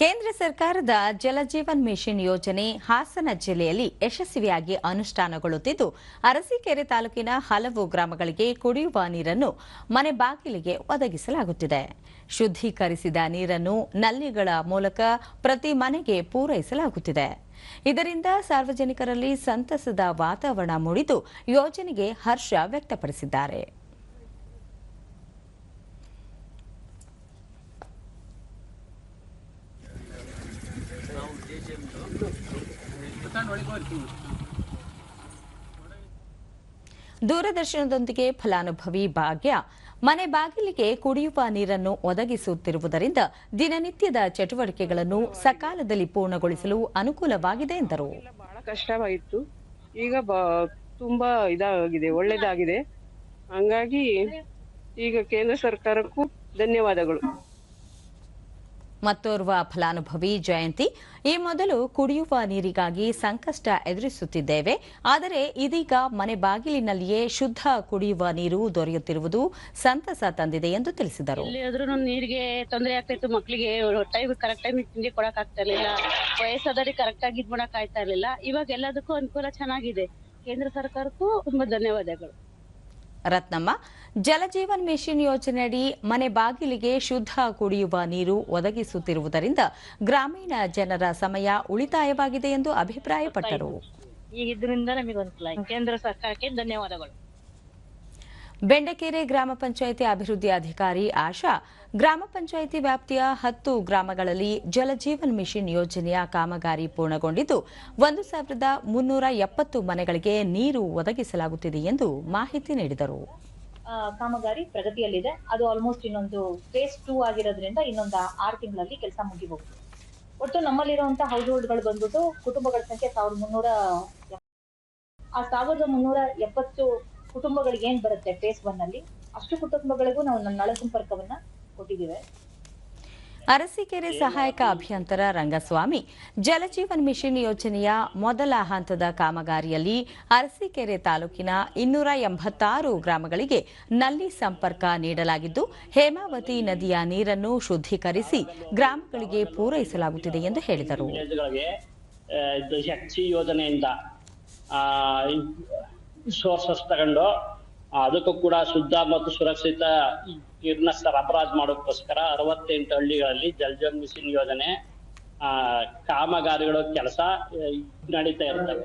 ಕೇಂದ್ರ ಸರ್ಕಾರದ ಜಲಜೀವನ್ ಮಿಷನ್ ಯೋಜನೆ ಹಾಸನ ಜಿಲ್ಲೆಯಲ್ಲಿ ಯಶಸ್ವಿಯಾಗಿ ಅನುಷ್ಠಾನಗೊಳ್ಳುತ್ತಿದ್ದು, ಅರಸೀಕೆರೆ ತಾಲೂಕಿನ ಹಲವು ಗ್ರಾಮಗಳಿಗೆ ಕುಡಿಯುವ ನೀರನ್ನು ಮನೆ ಬಾಗಿಲಿಗೆ ಒದಗಿಸಲಾಗುತ್ತಿದೆ. ಶುದ್ಧೀಕರಿಸಿದ ನೀರನ್ನು ನಲ್ಲಿಗಳ ಮೂಲಕ ಪ್ರತಿ ಮನೆಗೆ ಪೂರೈಸಲಾಗುತ್ತಿದೆ. ಇದರಿಂದ ಸಾರ್ವಜನಿಕರಲ್ಲಿ ಸಂತಸದ ವಾತಾವರಣ ಮೂಡಿದ್ದು, ಯೋಜನೆಗೆ ಹರ್ಷ ವ್ಯಕ್ತಪಡಿಸಿದ್ದಾರೆ. ದೂರದರ್ಶನದೊಂದಿಗೆ ಫಲಾನುಭವಿ ಭಾಗ್ಯ. ಮನೆ ಬಾಗಿಲಿಗೆ ಕುಡಿಯುವ ನೀರನ್ನು ಒದಗಿಸುತ್ತಿರುವುದರಿಂದ ದಿನನಿತ್ಯದ ಚಟುವಟಿಕೆಗಳನ್ನು ಸಕಾಲದಲ್ಲಿ ಪೂರ್ಣಗೊಳಿಸಲು ಅನುಕೂಲವಾಗಿದೆ ಎಂದರು. ಎಲ್ಲ ಬಹಳ ಕಷ್ಟವಾಯಿತು ಈಗ ಬ ತುಂಬಾ ಇದಾಗಿದೆ ಒಳ್ಳೇದಾಗಿದೆ. ಹಂಗಾಗಿ ಈಗ ಕೇಂದ್ರ ಸರ್ಕಾರಕ್ಕೂ ಧನ್ಯವಾದಗಳು. ಮತ್ತೋರ್ವ ಫಲಾನುಭವಿ ಜಯಂತಿ. ಈ ಮೊದಲು ಕುಡಿಯುವ ನೀರಿಗಾಗಿ ಸಂಕಷ್ಟ ಎದುರಿಸುತ್ತಿದ್ದೇವೆ. ಆದರೆ ಇದೀಗ ಮನೆ ಬಾಗಿಲಿನಲ್ಲಿಯೇ ಶುದ್ಧ ಕುಡಿಯುವ ನೀರು ದೊರೆಯುತ್ತಿರುವುದು ಸಂತಸ ತಂದಿದೆ ಎಂದು ತಿಳಿಸಿದರು. ನೀರಿಗೆ ತೊಂದರೆ ಆಗ್ತಾ ಮಕ್ಕಳಿಗೆ ಟೈಮ್ ಕರೆಕ್ಟ್ ಟೈಮ್ ತಿಂಡಿ ಕೊಡಕ್ ಆಗ್ತಾ ಇರಲಿಲ್ಲ. ವಯಸ್ಸಾದವರಿಗೆ ಕರೆಕ್ಟ್ ಆಗಿ ಇದ್ ಮಾಡಕ್ ಇರಲಿಲ್ಲ. ಇವಾಗ ಎಲ್ಲದಕ್ಕೂ ಅನುಕೂಲ ಚೆನ್ನಾಗಿದೆ. ಕೇಂದ್ರ ಸರ್ಕಾರಕ್ಕೂ ತುಂಬಾ ಧನ್ಯವಾದಗಳು. ರತ್ನಮ್ಮ, ಜಲಜೀವನ್ ಮಿಷನ್ ಯೋಜನೆಯಡಿ ಮನೆ ಬಾಗಿಲಿಗೆ ಶುದ್ಧ ಕುಡಿಯುವ ನೀರು ಒದಗಿಸುತ್ತಿರುವುದರಿಂದ ಗ್ರಾಮೀಣ ಜನರ ಸಮಯ ಉಳಿತಾಯವಾಗಿದೆ ಎಂದು ಅಭಿಪ್ರಾಯಪಟ್ಟರು. ಈ ಇದರಿಂದ ನಮಗೆ ಅನುಕೂಲ ಕೇಂದ್ರ ಸರ್ಕಾರಕ್ಕೆ ಧನ್ಯವಾದಗಳು. ಬೆಂಡಕೆರೆ ಗ್ರಾಮ ಪಂಚಾಯಿತಿ ಅಭಿವೃದ್ಧಿ ಅಧಿಕಾರಿ ಆಶಾ, ಗ್ರಾಮ ಪಂಚಾಯಿತಿ ವ್ಯಾಪ್ತಿಯ ಹತ್ತು ಗ್ರಾಮಗಳಲ್ಲಿ ಜಲಜೀವನ್ ಮಿಷನ್ ಯೋಜನೆಯ ಕಾಮಗಾರಿ ಪೂರ್ಣಗೊಂಡಿದ್ದು, ಒಂದು ಸಾವಿರದ ಮುನ್ನೂರ ಎಪ್ಪತ್ತು ಮನೆಗಳಿಗೆ ನೀರು ಒದಗಿಸಲಾಗುತ್ತಿದೆ ಎಂದು ಮಾಹಿತಿ ನೀಡಿದರು. ಕಾಮಗಾರಿ ಪ್ರಗತಿಯಲ್ಲಿದೆ. ಅದು ಆಲ್ಮೋಸ್ಟ್ ಇನ್ನೊಂದು ಫೇಸ್ ಟೂ ಆಗಿರೋದ್ರಿಂದ ಇನ್ನೊಂದು ಆರು ತಿಂಗಳಲ್ಲಿ ಕೆಲಸ ಮುಗಿಬಹುದು. ಒಟ್ಟು ನಮ್ಮಲ್ಲಿರುವಂತಹ ಹೌಸ್ ಹೋಲ್ಡ್ಗಳು ಬಂದ್ಬಿಟ್ಟು ಕುಟುಂಬಗಳ ಸಂಖ್ಯೆ ಸಾವಿರದ ಮುನ್ನೂರ ಆ ಸಾವಿರದ ಮುನ್ನೂರ ಎಪ್ಪತ್ತು ಕುಟುಂಬಗಳಿಗೆ ಏನ್ ಬರುತ್ತೆ ಫೇಸ್ ಒನ್ ಅಲ್ಲಿ? ಅಷ್ಟು ಕುಟುಂಬಗಳಿಗೂ ನಾವು ನನ್ನ ನಳ ಸಂಪರ್ಕವನ್ನ ಕೊಟ್ಟಿದ್ದೇವೆ. ಅರಸೀಕೆರೆ ಸಹಾಯಕ ಅಭಿಯಂತರ ರಂಗಸ್ವಾಮಿ ಜಲಜೀವನ್ ಮಿಷನ್ ಯೋಜನೆಯ ಮೊದಲ ಹಂತದ ಕಾಮಗಾರಿಯಲ್ಲಿ ಅರಸೀಕೆರೆ ತಾಲೂಕಿನ ಇನ್ನೂರ ಎಂಬತ್ತಾರು ಗ್ರಾಮಗಳಿಗೆ ನಲ್ಲಿ ಸಂಪರ್ಕ ನೀಡಲಾಗಿದ್ದು ಹೇಮಾವತಿ ನದಿಯ ನೀರನ್ನು ಶುದ್ಧೀಕರಿಸಿ ಗ್ರಾಮಗಳಿಗೆ ಪೂರೈಸಲಾಗುತ್ತಿದೆ ಎಂದು ಹೇಳಿದರು. ಶಕ್ತಿ ಯೋಜನೆಯಿಂದ ಸೋರ್ಸಸ್ ತಗೊಂಡು ಅದಕ್ಕೂ ಕೂಡ ಶುದ್ಧ ಮತ್ತು ಸುರಕ್ಷಿತ ನೀರನ್ನ ಸರಬರಾಜು ಮಾಡೋಕ್ಕೋಸ್ಕರ ಅರವತ್ತೆಂಟು ಹಳ್ಳಿಗಳಲ್ಲಿ ಜಲ್ ಜೀವನ್ ಮಿಷನ್ ಯೋಜನೆ ಆ, ಕಾಮಗಾರಿಗಳು ಕೆಲಸ ನಡೀತಾ ಇರ್ತವೆ.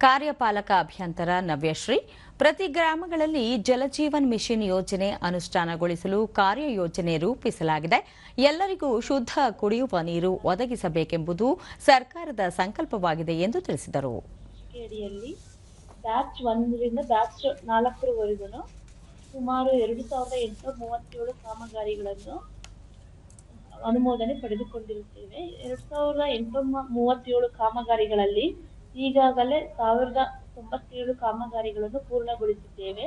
ಕಾರ್ಯಪಾಲಕ ಅಭಿಯಂತರ ನವ್ಯಶ್ರೀ ಪ್ರತಿ ಗ್ರಾಮಗಳಲ್ಲಿ ಜಲಜೀವನ್ ಮಿಷನ್ ಯೋಜನೆ ಅನುಷ್ಠಾನಗೊಳಿಸಲು ಕಾರ್ಯಯೋಜನೆ ರೂಪಿಸಲಾಗಿದೆ. ಎಲ್ಲರಿಗೂ ಶುದ್ಧ ಕುಡಿಯುವ ನೀರು ಒದಗಿಸಬೇಕೆಂಬುದು ಸರ್ಕಾರದ ಸಂಕಲ್ಪವಾಗಿದೆ ಎಂದು ತಿಳಿಸಿದರು. ಬ್ಯಾಚ್ ಒಂದರಿಂದ ಬ್ಯಾಚ್ ನಾಲ್ಕರವರೆಗೂ ಸುಮಾರು ಎರಡು ಸಾವಿರದ ಎಂಟುನೂರ ಮೂವತ್ತೇಳು ಕಾಮಗಾರಿಗಳನ್ನು ಅನುಮೋದನೆ ಪಡೆದುಕೊಂಡಿರುತ್ತೇವೆ. ಎರಡು ಸಾವಿರದ ಎಂಟುನೂರ ಮೂವತ್ತೇಳು ಕಾಮಗಾರಿಗಳಲ್ಲಿ ಈಗಾಗಲೇ ಸಾವಿರದ ತೊಂಬತ್ತೇಳು ಕಾಮಗಾರಿಗಳನ್ನು ಪೂರ್ಣಗೊಳಿಸಿದ್ದೇವೆ.